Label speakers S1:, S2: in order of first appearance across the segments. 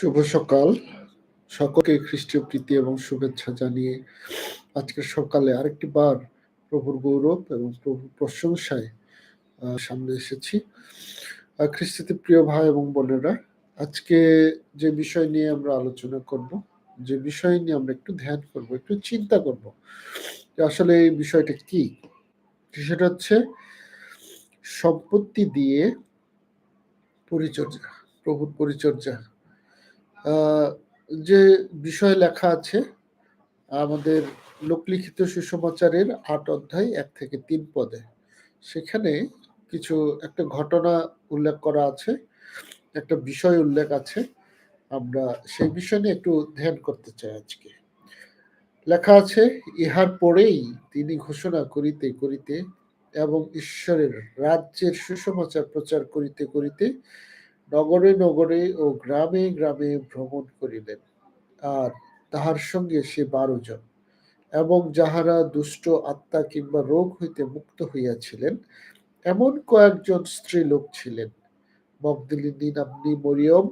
S1: শুভ সকাল। সকলকে খ্রিস্টীয় প্রীতি এবং শুভেচ্ছা জানিয়ে আজকের সকালে আরেকটি বার প্রভুর গৌরব এবং প্রভুর প্রশংসায় সামনে এসেছি। খ্রিস্টীতে প্রিয় ভাই এবং বোনেরা, আজকে যে বিষয় নিয়ে আমরা আলোচনা করব, যে বিষয় নিয়ে আমরা একটু ধ্যান করব, একটু চিন্তা করব, যে আসলে এই বিষয়টা কি? সেটা হচ্ছে সম্পত্তি দিয়ে পরিচর্যা, প্রভুর পরিচর্যা। যে বিষয় লেখা আছে, আমাদের লোকলিখিত সুসমাচারের আট অধ্যায় এক থেকে তিন পদে। সেখানে কিছু একটা ঘটনা উল্লেখ করা আছে, একটা বিষয় উল্লেখ আছে। আমরা সেই বিষয় নিয়ে একটু ধ্যান করতে চাই আজকে। লেখা আছে, ইহার পরেই তিনি ঘোষণা করিতে করিতে এবং ঈশ্বরের রাজ্যের সুসমাচার প্রচার করিতে করিতে নগরে নগরে ও গ্রামে গ্রামে ভ্রমণ করিলেন, আর তাহার সঙ্গে সে বারো জন। এবং যাহারা দুষ্ট আত্মা কিংবা রোগ হইতে মুক্ত হইয়াছিলেন, এমন কয়েকজন স্ত্রী লোক ছিলেন, মগদলিনী নাম্নী মরিয়ম,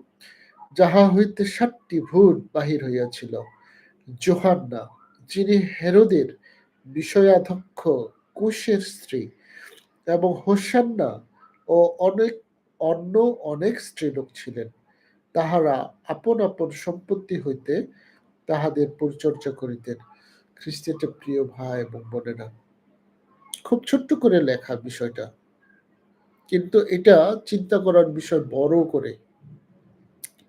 S1: যাহা হইতে সাতটি ভূত বাহির হইয়াছিল, জোহান্না, যিনি হেরোদের বিষয়াধ্যক্ষ কুশের স্ত্রী, এবং হোসান্না ও অনেক অন্য অনেক স্ত্রীলোক ছিলেন। তাহারা আপন আপন সম্পত্তি হইতে তাহাদের পরিচর্যা করিতেন। খ্রিস্টের প্রিয় ভাই এবং বোনেরা। খুব ছোট্ট করে লেখা বিষয়টা। কিন্তু এটা চিন্তা করার বিষয় বড় করে।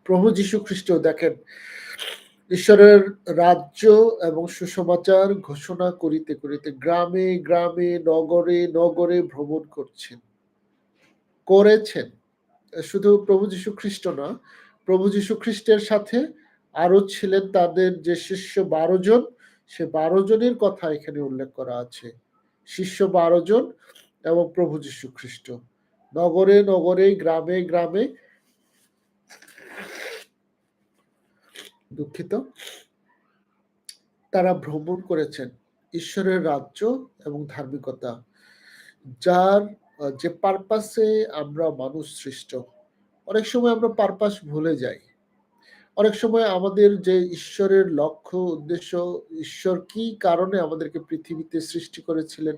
S1: প্রভু যীশু খ্রিস্ট দেখেন, ঈশ্বরের রাজ্য এবং সুসমাচার ঘোষণা করিতে করিতে গ্রামে গ্রামে, নগরে নগরে ভ্রমণ করছেন। করেছেন। শুধু প্রভু যীশু খ্রিস্ট না, প্রভু যীশু খ্রিস্টের সাথে আরও ছিলেন তাদের যে শিষ্য বারো জন, সে বারো জনের কথা এখানে উল্লেখ করা আছে। শিষ্য বারো জন এবং প্রভু যীশু খ্রিস্ট নগরে নগরে, গ্রামে গ্রামে। দুঃখিত। তারা ভ্রমণ করেছেন। ঈশ্বরের রাজ্য এবং ধার্মিকতা, যার যে পারপাসে আমরা মানুষ সৃষ্ট, অনেক সময় আমরা পারপাস ভুলে যাই। অনেক সময় আমাদের যে ঈশ্বরের লক্ষ্য, উদ্দেশ্য, ঈশ্বর কি কারণে আমাদেরকে পৃথিবীতে সৃষ্টি করেছিলেন,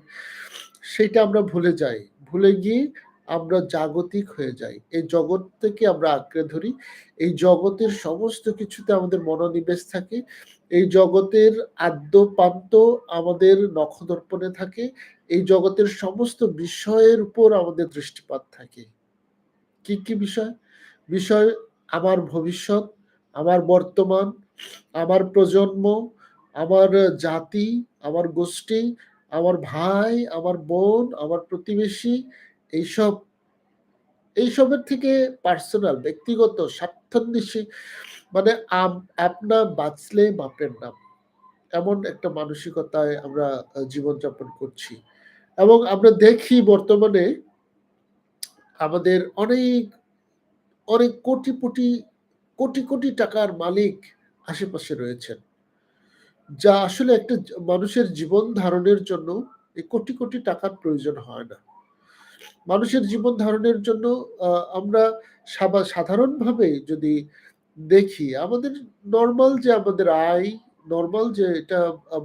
S1: সেটা আমরা ভুলে যাই। ভুলে গিয়ে আমরা জাগতিক হয়ে যাই। এই জগৎ থেকে আমরা আঁকড়ে ধরি। এই জগতের সমস্ত কিছুতে আমাদের মনোনিবেশ থাকে। এই জগতের আদ্য পান্ত আমাদের নখদর্পণে থাকে। এই জগতের সমস্ত বিষয়ের উপর আমাদের দৃষ্টিপাত থাকে। কি কি বিষয়? বিষয় আমার ভবিষ্যৎ, আমার বর্তমান, আমার প্রজন্ম, আমার জাতি, আমার গোষ্ঠী, আমার ভাই, আমার বোন, আমার প্রতিবেশী, এইসব, এইসবের থেকে পার্সোনাল, ব্যক্তিগত, স্বার্থান্বেষী মানে আপনার বাঁচলে বাপের নাম। এমন একটা মানসিকতায় আমরা জীবনযাপন করছি। এবং আমরা দেখি বর্তমানে আমাদের অনেক অনেক কোটি কোটি কোটি কোটি টাকার মালিক আশেপাশে রয়েছেন, যা আসলে একটা মানুষের জীবন ধারণের জন্য এই কোটি কোটি টাকার প্রয়োজন হয় না। মানুষের জীবন ধারণের জন্য আমরা সাধারণভাবে যদি দেখি, আমাদের নর্মাল যে আমাদের আয় নর্মাল যে এটা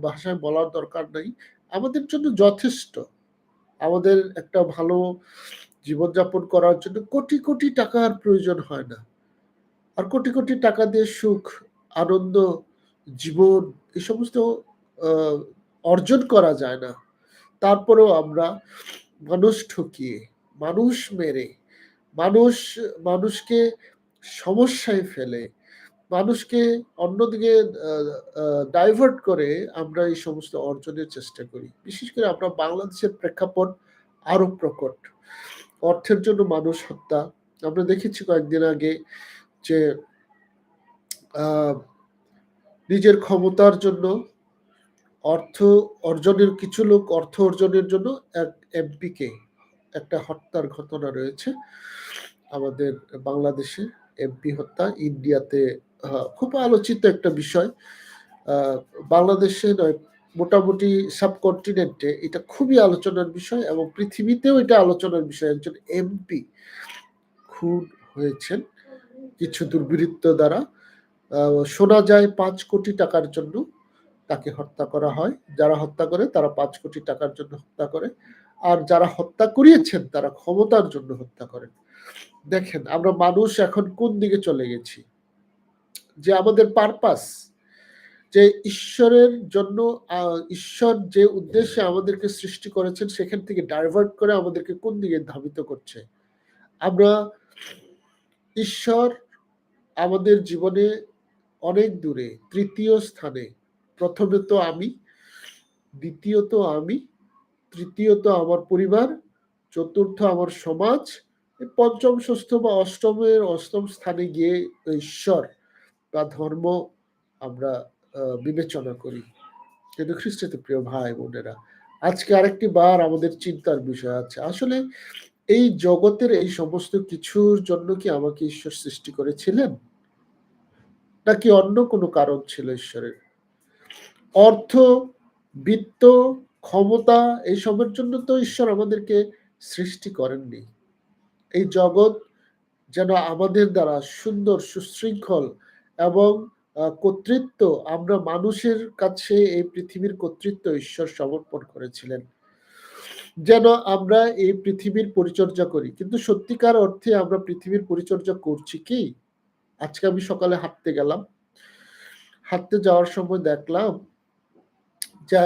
S1: ভাষায় বলার দরকার নাই, আমাদের জন্য যথেষ্ট। আমাদের একটা ভালো জীবনযাপন করার জন্য কোটি কোটি টাকার প্রয়োজন হয় না। আর কোটি কোটি টাকা দিয়ে সুখ, আনন্দ, জীবন এই সমস্ত অর্জন করা যায় না। তারপরেও আমরা মানুষ ঠকিয়ে, মানুষ মেরে, মানুষ, মানুষকে সমস্যায় ফেলে মানুষকে অন্যদিকে ডাইভার্ট করে আমরা এই সমস্ত অর্জনের চেষ্টা করি। বিশেষ করে আমরা বাংলাদেশের প্রেক্ষাপট আরও প্রকট। অর্থের জন্য মানুষ হত্যা। আমরা দেখেছি কয়েকদিন আগে যে নিজের ক্ষমতার জন্য, অর্থ অর্জনের, কিছু লোক অর্থ অর্জনের জন্য এক এমপিকে একটা হত্যার ঘটনা রয়েছে আমাদের বাংলাদেশে। এমপি হত্যা, ইন্ডিয়াতে খুব আলোচিত একটা বিষয় বাংলাদেশে নয়, মোটামুটি সাবকন্টিনেন্টে এটা খুবই আলোচনার বিষয় এবং পৃথিবীতেও এটা আলোচনার বিষয় একজন এমপি খুন হয়েছেন কিছু দুর্বৃত্ত দ্বারা শোনা যায় পাঁচ কোটি টাকার জন্য তাকে হত্যা করা হয়। যারা হত্যা করে তারা পাঁচ কোটি টাকার জন্য হত্যা করে। আর যারা হত্যা করিয়েছেন তারা ক্ষমতার জন্য হত্যা করেন। দেখেন আমরা মানুষ এখন কোন দিকে চলে গেছি? যে আমাদের পারপাস যে ঈশ্বরের জন্য ঈশ্বর যে উদ্দেশ্যে আমাদেরকে সৃষ্টি করেছেন সেখান থেকে ডাইভার্ট করে আমাদেরকে কোন দিকে ধাবিত করছে? আমরা ঈশ্বর আমাদের জীবনে অনেক দূরে তৃতীয় স্থানে। প্রথমে তো আমি, দ্বিতীয়ত আমি, তৃতীয়ত আমার পরিবার, চতুর্থ আমার সমাজ, পঞ্চম, ষষ্ঠ বা অষ্টমের অষ্টম স্থানে গিয়ে ঈশ্বর বা ধর্ম আমরা বিবেচনা করি। কিন্তু খ্রিস্টতে প্রিয় ভাই বোনেরা, আজকে আরেকটি বার আমাদের চিন্তার বিষয় আছে। আসলে এই জগতের এই সমস্ত কিছুর জন্য কি আমাকে ঈশ্বর সৃষ্টি করেছিলেন? নাকি অন্য কোনো কারণ ছিল ঈশ্বরের? অর্থ, বিত্ত, ক্ষমতা এইসবের জন্য তো ঈশ্বর আমাদেরকে সৃষ্টি করেননি। এই জগৎ যেন আমাদের দ্বারা সুন্দর, সুশৃঙ্খল এবং কর্তৃত্ব আমরা মানুষের কাছে এই পৃথিবীর কর্তৃত্ব ঈশ্বর সমর্পণ করেছিলেন। যেন আমরা এই পৃথিবীর পরিচর্যা করি। কিন্তু সত্যিকার অর্থে আমরা পৃথিবীর পরিচর্যা করছি কি? আজকে আমি সকালে হাঁটতে গেলাম। হাঁটতে যাওয়ার সময় দেখলাম যা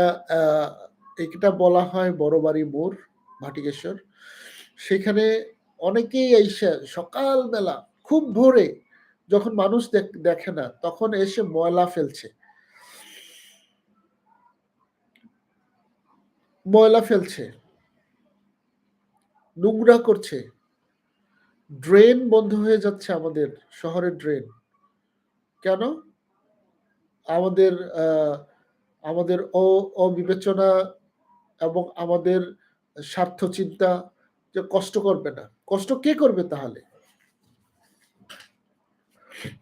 S1: এটা বলা হয় বড় বাড়ি মোড়, ভাটিকেশ্বর। সেখানে অনেকেই আইসা সকালবেলা খুব ভোরে যখন মানুষ দেখ না, তখন এসে ময়লা ফেলছে। ময়লা ফেলছে। নোংরা করছে। ড্রেন বন্ধ হয়ে যাচ্ছে আমাদের শহরের ড্রেন। কেন? আমাদের আমাদের অবিবেচনা এবং আমাদের স্বার্থ চিন্তা যে কষ্ট করবে না। কষ্ট কে করবে তাহলে?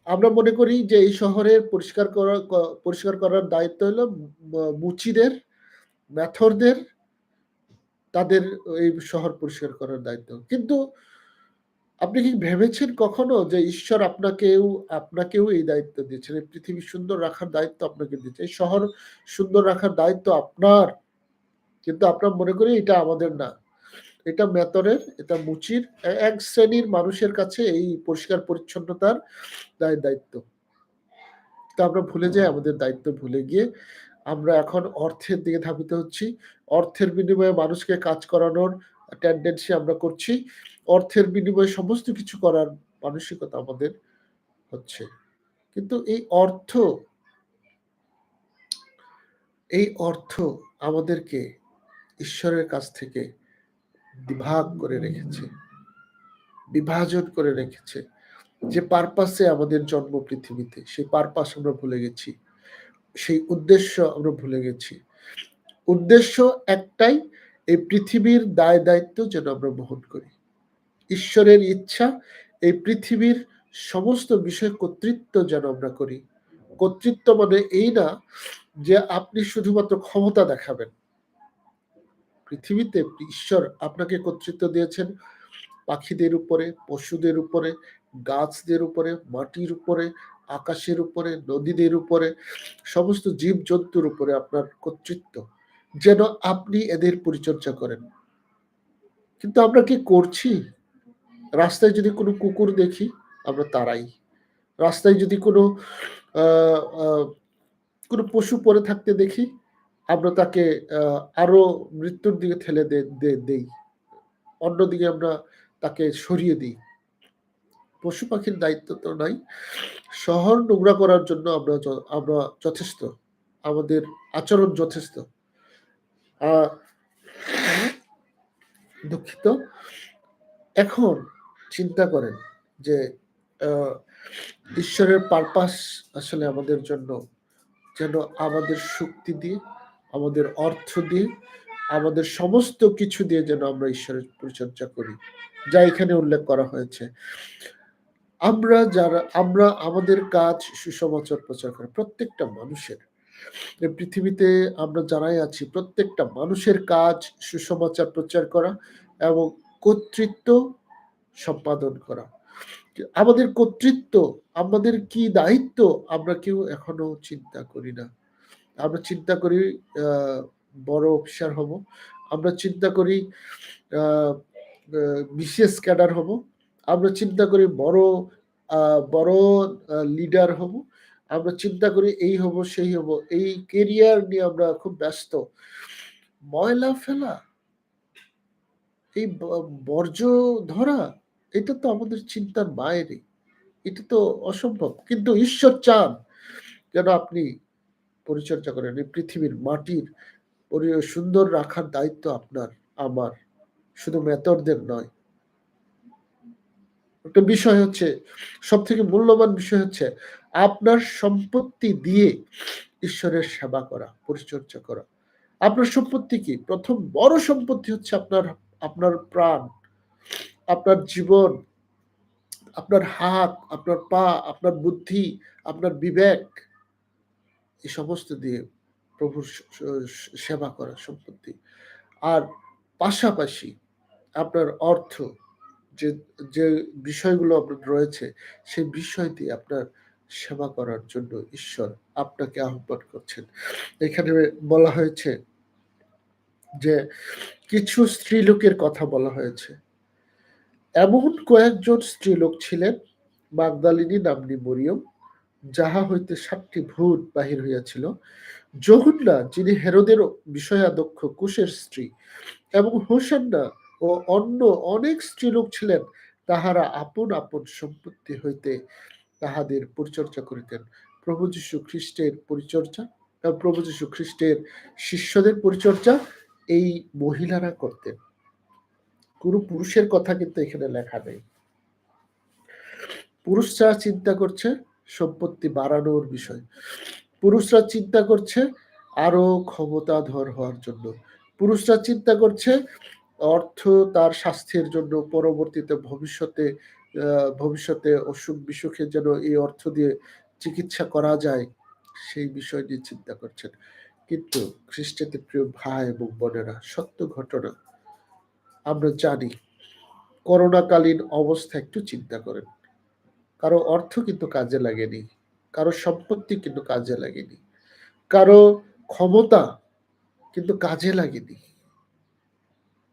S1: আমরা মনে করি যে এই শহরের পরিষ্কার করা ক পরিষ্কার করার দায়িত্ব হলো মুচিদের, মেথরদের তাদের এই শহর পরিষ্কার করার দায়িত্ব। কিন্তু আপনি কি ভেবেছেন কখনো যে ঈশ্বর আপনাকেও আপনাকেও এই দায়িত্ব দিয়েছেন। এই পৃথিবী সুন্দর রাখার দায়িত্ব আপনাকে দিয়েছে। এই শহর সুন্দর রাখার দায়িত্ব আপনার। কিন্তু আমরা মনে করি এটা আমাদের না। এটা মেথরের, এটা মুচির এক শ্রেণির মানুষের কাছে এই পরিষ্কার পরিচ্ছন্নতার দায় দায়িত্ব। তো আমরা ভুলে যাই আমাদের দায়িত্ব ভুলে গিয়ে আমরা এখন অর্থের দিকে ধাবিত হচ্ছি। অর্থের বিনিময়ে মানুষকে কাজ করানোর টেনডেন্সি আমরা করছি। অর্থের বিনিময়ে সমস্ত কিছু করার মানসিকতা আমাদের হচ্ছে। কিন্তু এই অর্থ এই অর্থ আমাদেরকে ঈশ্বরের কাছ থেকে বিভাগ করে রেখেছে। বিভাজন করে রেখেছে। যে পারপাসে আমাদের জন্ম পৃথিবীতে, সেই পারপাস আমরা ভুলে গেছি। সেই উদ্দেশ্য আমরা ভুলে গেছি। উদ্দেশ্য একটাই, এই পৃথিবীর দায়-দায়িত্ব যেন আমরা বহন করি। ঈশ্বরের ইচ্ছা, এই পৃথিবীর সমস্ত বিষয় কর্তৃত্ব যেন আমরা করি। কর্তৃত্ব মানে এই না যে আপনি শুধুমাত্র ক্ষমতা দেখাবেন। পৃথিবীতে ঈশ্বর আপনাকে কর্তৃত্ব দিয়েছেন পাখিদের উপরে, পশুদের উপরে, গাছদের উপরে, মাটির উপরে, আকাশের উপরে, নদীদের উপরে, সমস্ত জীবজন্তুর উপরে আপনার কর্তৃত্ব। যেন আপনি এদের পরিচর্যা করেন। কিন্তু আমরা কি করছি? রাস্তায় যদি কোনো কুকুর দেখি আমরা তাড়াই। রাস্তায় যদি কোনো কোনো পশু পড়ে থাকতে দেখি আমরা তাকে আরও মৃত্যুর দিকে ঠেলে দেই। অন্যদিকে আমরা তাকে সরিয়ে দিই। পশু-পাখির দায়িত্ব তো নাই। শহর নোংরা করার জন্য আমরা আমরা যথেষ্ট। আমাদের আচরণ যথেষ্ট। দুঃখিত। এখন চিন্তা করেন যে ঈশ্বরের পারপাস আসলে আমাদের জন্য যেন আমাদের শক্তি দিয়ে, আমাদের অর্থ দিয়ে, আমাদের সমস্ত কিছু দিয়ে যেন আমরা ঈশ্বরের পরিচর্যা করি। যা এখানে উল্লেখ করা হয়েছে। আমরা যারা আমরা আমাদের কাজ সুসমাচার প্রচার করা। প্রত্যেকটা মানুষের। পৃথিবীতে আমরা যারাই আছি প্রত্যেকটা মানুষের কাজ সুসমাচার প্রচার করা এবং কর্তৃত্ব সম্পাদন করা। আমাদের কর্তৃত্ব, আমাদের কি দায়িত্ব আমরা কেউ এখনও চিন্তা করি না। আমরা চিন্তা করি বড় অফিসার হব। আমরা চিন্তা করি আ ক্যাডার হব। আমরা চিন্তা করি বড় বড় লিডার হব। আমরা চিন্তা করি এই হব, সেই হব। এই কেরিয়ার নিয়ে আমরা খুব ব্যস্ত। ময়লা ফেলা এই বর্জ্য ধরা এটা তো আমাদের চিন্তার বাইরে। এটা তো অসম্ভব। কিন্তু ঈশ্বর চান যেন আপনি পরিচর্যা করেন। এই পৃথিবীর মাটির সুন্দর রাখার দায়িত্ব আপনার, আমার। শুধু মেথরদের নয়। একটা বিষয় হচ্ছে সবথেকে মূল্যবান বিষয় হচ্ছে আপনার সম্পত্তি দিয়ে ঈশ্বরের সেবা করা, পরিচর্যা করা। আপনার সম্পত্তি কি? প্রথম বড় সম্পত্তি হচ্ছে আপনার আপনার প্রাণ, আপনার জীবন, আপনার হাত, আপনার পা, আপনার বুদ্ধি, আপনার বিবেক। এই সমস্ত দিয়ে প্রভুর সেবা করা সম্পত্তি। আর পাশাপাশি আপনার অর্থ যে, যে বিষয়গুলো আপনার রয়েছে সেই বিষয় দিয়ে আপনার সেবা করার জন্য ঈশ্বর আপনাকে আহ্বান করছেন। এখানে বলা হয়েছে যে কিছু স্ত্রীলোকের কথা বলা হয়েছে। এমন কয়েকজন স্ত্রীলোক ছিলেন মাগদালিনী নাম্নী মরিয়ম, যাহা হইতে ৭ টি ভূত বাহির হইয়াছিল। যোহন্না যিনি হেরোদের বিষয়াধ্যক্ষ কুশের স্ত্রী এবং হোসান্না ও অন্য অনেক স্ত্রীলোক ছিলেন তাহারা আপন, আপন সম্পত্তি হইতে তাহাদের পরিচর্যা করিতেন। প্রভু যীশু খ্রিস্টের পরিচর্যা প্রভু যীশু খ্রিস্টের শিষ্যদের পরিচর্যা এই মহিলারা করতেন। কোন পুরুষের কথা কিন্তু এখানে লেখা নেই। পুরুষরা চিন্তা করছে সম্পত্তি বাড়ানোর বিষয়। পুরুষরা চিন্তা করছে আরও ক্ষমতাধর হওয়ার জন্য। পুরুষরা চিন্তা করছে অর্থ তার স্বাস্থ্যের জন্য পরবর্তীতে ভবিষ্যতে ভবিষ্যতে অসুখ-বিসুখে যেন এই অর্থ দিয়ে চিকিৎসা করা যায়, সেই বিষয় নিয়ে চিন্তা করছেন। কিন্তু খ্রিস্টেতে প্রিয় ভাই এবং বোনেরা, সত্য ঘটনা আমরা জানি করোনাকালীন অবস্থা একটু চিন্তা করেন। কারও অর্থ কিন্তু কাজে লাগেনি। কারও সম্পত্তি কিন্তু কাজে লাগেনি। কারও ক্ষমতা কিন্তু কাজে লাগেনি।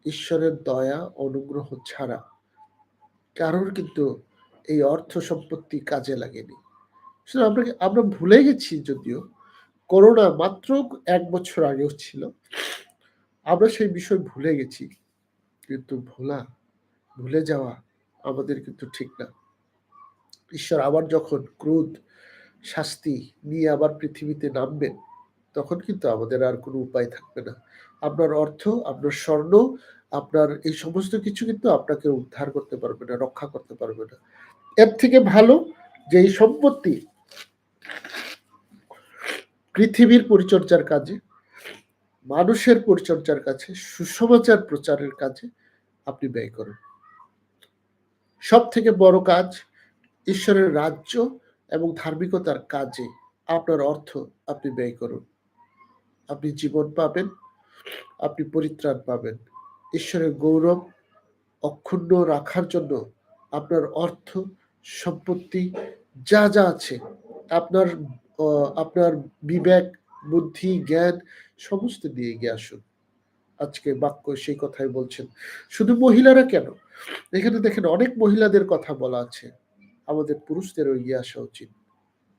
S1: ঈশ্বরের দয়া অনুগ্রহ ছাড়া কারোর কিন্তু এই অর্থ সম্পত্তি কাজে লাগেনি। শুধু আমরা আমরা ভুলে গেছি যদিও করোনা মাত্র এক বছর আগেও ছিল। আমরা সেই বিষয় ভুলে গেছি। কিন্তু ভোলা, ভুলে যাওয়া আমাদের কিন্তু ঠিক না। ঈশ্বর আবার যখন ক্রোধ, শাস্তি নিয়ে আবার পৃথিবীতে নামবেন, তখন কিন্তু আমাদের আর কোনো উপায় থাকবে না। আপনার অর্থ, আপনার স্বর্ণ, আপনার এই সমস্ত কিছু কিন্তু আপনাকে উদ্ধার করতে পারবে না, রক্ষা করতে পারবে না। এর থেকে ভালো যে এই সম্পত্তি পৃথিবীর পরিচর্যার কাজে, মানুষের পরিচর্যার কাছে, সুসমাচার প্রচারের কাজে আপনি ব্যয় করুন। সবথেকে বড় কাজ ঈশ্বরের রাজ্য এবং ধার্মিকতার কাজে আপনার অর্থ আপনি ব্যয় করুন। আপনি জীবন পাবেন, আপনি পরিত্রাণ পাবেন। ঈশ্বরের গৌরব অক্ষুণ্ণ রাখার জন্য আপনার অর্থ, সম্পত্তি যা, যা আছে আপনার আপনার বিবেক, বুদ্ধি, জ্ঞান সমস্ত দিয়ে এগিয়ে আসুন। আজকে বাক্য সেই কথাই বলছেন। শুধু মহিলারা কেন? এখানে দেখেন অনেক মহিলাদের কথা বলা আছে। আমাদের পুরুষদেরও এগিয়ে আসা উচিত।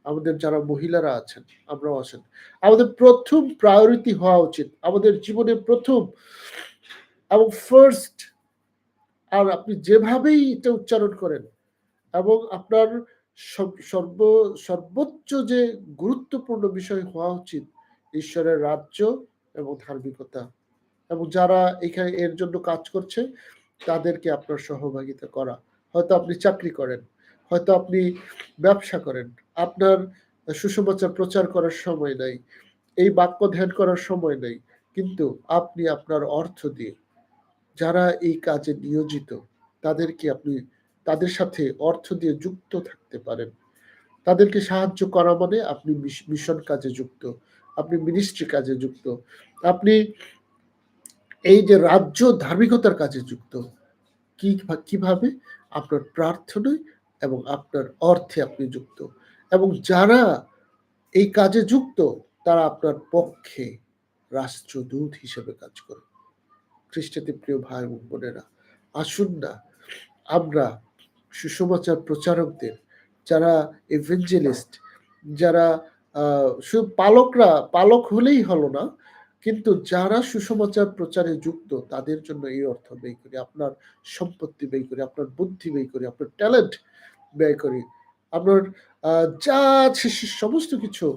S1: আমাদের যারা মহিলারা আছেন, আমরাও আছেন। আমাদের প্রথম প্রায়োরিটি হওয়া উচিত। আমাদের জীবনে প্রথম এবং ফার্স্ট আর আপনি যেভাবেই এটা উচ্চারণ করেন এবং আপনার সর্ব সর্বোচ্চ যে গুরুত্বপূর্ণ বিষয় হওয়া উচিত ঈশ্বরের রাজ্য এবং ধার্মিকতা। এবং যারা এখানে এর জন্য কাজ করছে তাদেরকে আপনার সহভাগিতা করা। হয়তো আপনি চাকরি করেন, হয়তো আপনি ব্যবসা করেন। আপনার সুসমাচার প্রচার করার সময় নাই। এই বাক্য ধ্যান করার সময় নেই। কিন্তু আপনি আপনার অর্থ দিয়ে যারা এই কাজে নিয়োজিত তাদেরকে আপনি তাদের সাথে অর্থ দিয়ে যুক্ত থাকতে পারেন। তাদেরকে সাহায্য করা মানে আপনি মিশ মিশন কাজে যুক্ত। আপনি মিনিস্ট্রি কাজে যুক্ত। আপনি এই যে রাজ্য ধার্মিকতার কাজে যুক্ত। কি কীভাবে? আপনার প্রার্থনায়, এবং আপনার অর্থে আপনি যুক্ত। এবং যারা এই কাজে যুক্ত, তারা আপনার পক্ষে রাষ্ট্রদূত হিসেবে কাজ করে। খ্রিস্টাতে প্রিয় ভাই এবং বোনেরা, আসুন না, আমরা সুসমাচার প্রচারকদের, যারা এভেঞ্জেলিস্ট যারা শুধু পালকরা, পালক হলেই হলো না কিন্তু যারা সুসমাচার প্রচারে যুক্ত, তাদের জন্য এই অর্থ ব্যয় করি, আপনার সম্পত্তি ব্যয় করি, আপনার বুদ্ধি ব্যয় করি, আপনার ট্যালেন্ট ব্যয় করি, আপনার যা আছে সমস্ত কিছু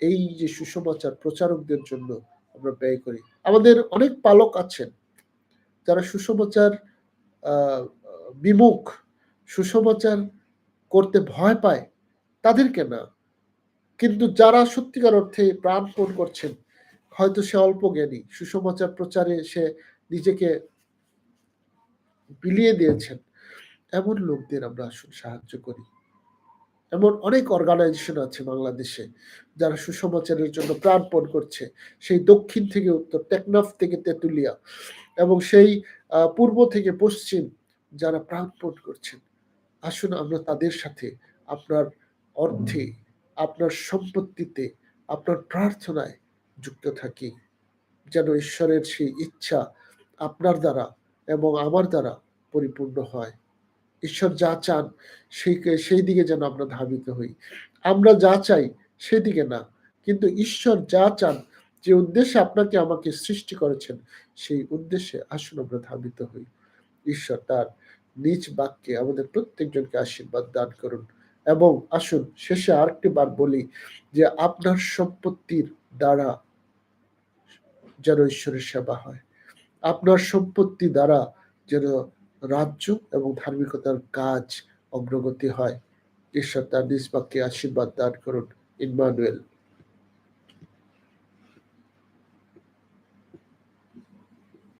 S1: এই যে সুসমাচার প্রচারকদের জন্য আমরা ব্যয় করি। আমাদের অনেক পালক আছেন যারা সুসমাচার বিমুখ, সুসমাচার করতে ভয় পায়, তাদেরকে না। কিন্তু যারা সত্যিকার অর্থে প্রাণপণ করছেন হয়তো সে অল্প জ্ঞানী সুসমাচার প্রচারে সে নিজেকে বিলিয়ে দিয়েছেন। এমন লোকদের আমরা আসুন সাহায্য করি। এমন অনেক অর্গানাইজেশন আছে বাংলাদেশে যারা সুসমাচারের জন্য প্রাণপণ করছে। সেই দক্ষিণ থেকে উত্তর, টেকনাফ থেকে তেতুলিয়া এবং সেই পূর্ব থেকে পশ্চিম যারা প্রাণপণ করছেন। আসুন আমরা তাদের সাথে আপনার অর্থে, আপনার সম্পত্তিতে, আপনার প্রার্থনায় যুক্ত থাকি। যেন ঈশ্বরের সেই ইচ্ছা আপনার দ্বারা এবং আমার দ্বারা পরিপূর্ণ হয়। ঈশ্বর যা চান সেই সেই দিকে যেন আমরা ধাবিত হই। আমরা যা চাই সেদিকে না, কিন্তু ঈশ্বর যা চান, যে উদ্দেশ্যে আপনাকে আমাকে সৃষ্টি করেছেন, সেই উদ্দেশ্যে আসুন আমরা ধাবিত হই। ঈশ্বর তার নিজ বাক্যে আমাদের প্রত্যেকজনকে আশীর্বাদ দান করুন এবং আসুন শেষে আরেকটি বার বলি যে আপনার সম্পত্তির দ্বারা যেন ঈশ্বরের সেবা হয়। আপনার সম্পত্তি দ্বারা যেন রাজ্য এবং ধার্মিকতার কাজ অগ্রগতি হয়। ঈশ্বর তার নিজ বাক্যে আশীর্বাদ দান করুন। ইনমানুয়েল